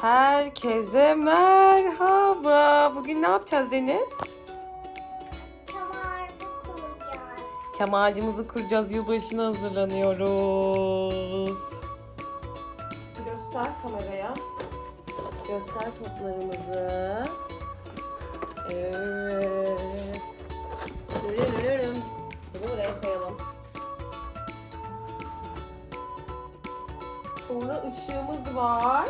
Herkese merhaba. Bugün ne yapacağız Deniz? Çamarda kuracağız. Çam ağacımızı kuracağız. Yılbaşına hazırlanıyoruz. Göster kameraya. Göster toplarımızı. Evet. Dürürürürüm. Bunu buraya koyalım. Sonra ışığımız var.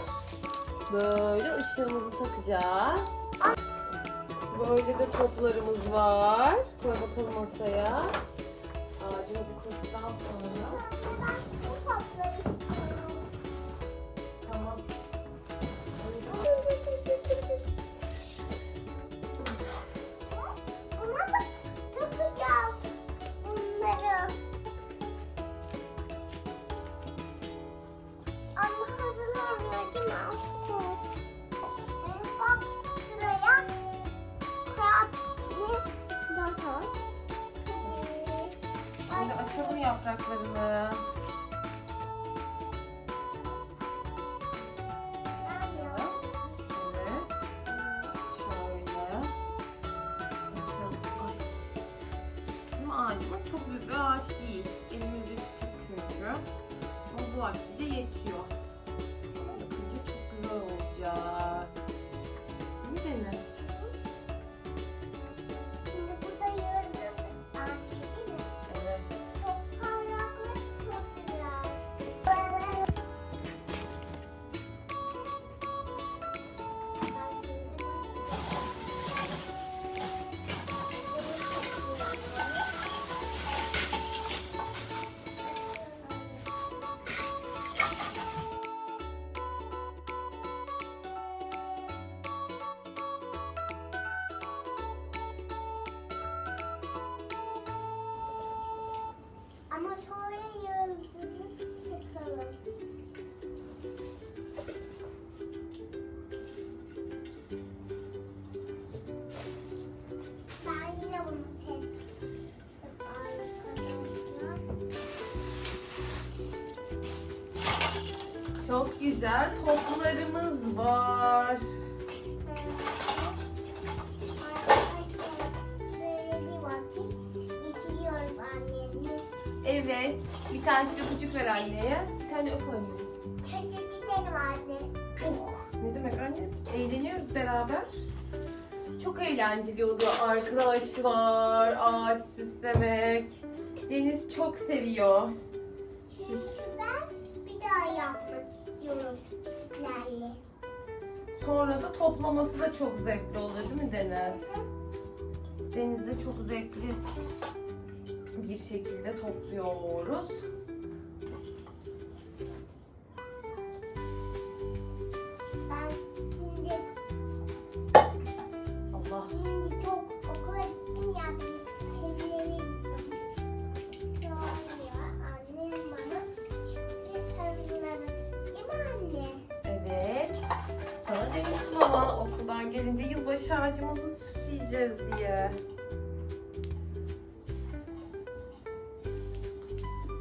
Böyle ışığımızı takacağız. Böyle de toplarımız var. Koy bakalım masaya. Ağacımızı kurduktan sonra. Ben bu istiyorum. Tamam. Buna bak takacağım bunları. Ama değil mi Yapraklarını. Şöyle. Açalım. Bu ağacımız çok büyük bir ağaç değil. Elimizde küçük çünkü. Ama bu vakti de yetiyor. Yapınca çok güzel olacak. Değil mi Deniz? Güzel toplarımız var. Evet. Bir tane öpücük ver anneye. Bir tane öp anneye. Teşekkür anne. Oh, ne demek anne? Eğleniyoruz beraber. Çok eğlenceli oluyor arkadaşlar. Ağaç süslemek. Deniz çok seviyor. Sonra da toplaması da çok zevkli olur değil mi Deniz? Denizde çok zevkli bir şekilde topluyoruz. Gelince yılbaşı ağacımızı süsleyeceğiz diye.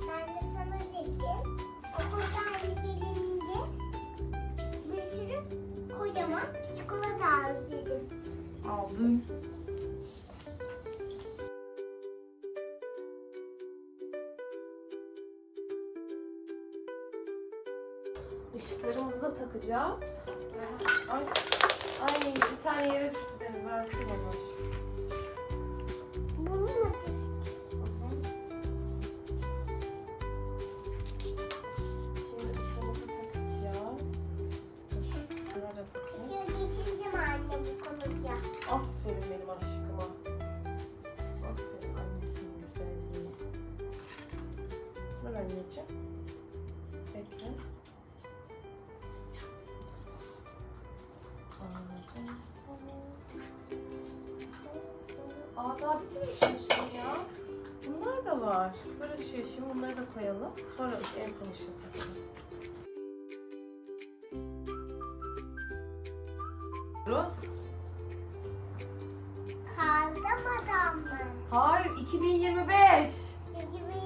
Ben de sana dedim. Okuldan gelince bir sürü kocaman çikolata al dedim. Aldım. Işıklarımızı da takacağız. Ay, ay bir tane yere düştü Deniz versene onu. Bunu mu? Şimdi ışığımızı takacağız. Şuraya da takayım. Şöyle geçirdim anne bu konuya. Aferin benim aşkıma. Aferin annesinin güzelliği. Dur anneciğim. Aa daha bitmemiş ışığı ya. Bunlar da var. Işığı şimdi bunları da koyalım. Sonra en son ışığı takalım. Rose. Kaldırmadan mı? Hayır 2025. 2020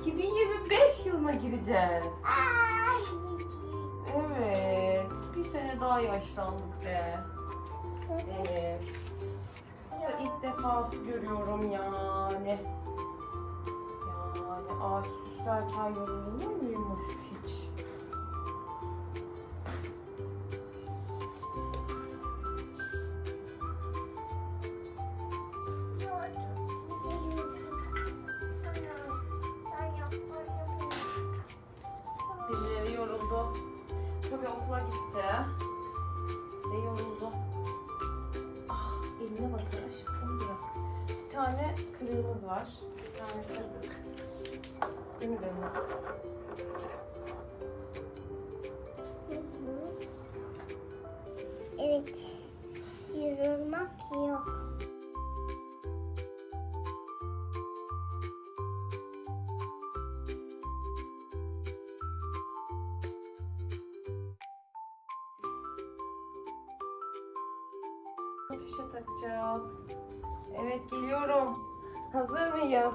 2025 yılına gireceğiz. Ay, Evet. ne daha yaşlandık be. Evet. İşte ilk defası görüyorum yani. Yani ağaç süslerken yorulur muymuş hiç? Birileri yoruldu. Tabii okula gitti. Ve yoruldu. Ah eline batır aşkım onu bırak. Bir tane kırığımız var. Bir tane kırdık. Değil mi Deniz? Evet. Yorulmak Fişe takacağım. Evet geliyorum. Hazır mıyız?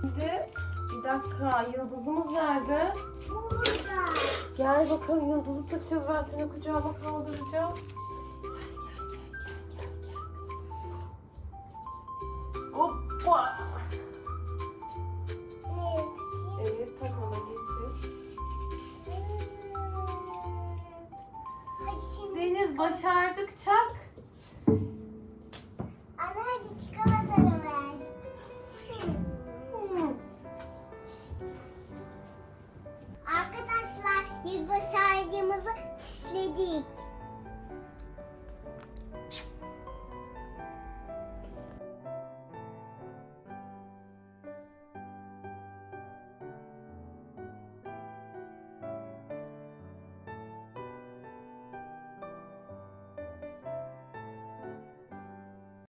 Şimdi bir dakika yıldızımız nerede? Burada. Gel bakalım yıldızı takacağız. Ben seni kucağıma kaldıracağım. Hoppa. Ay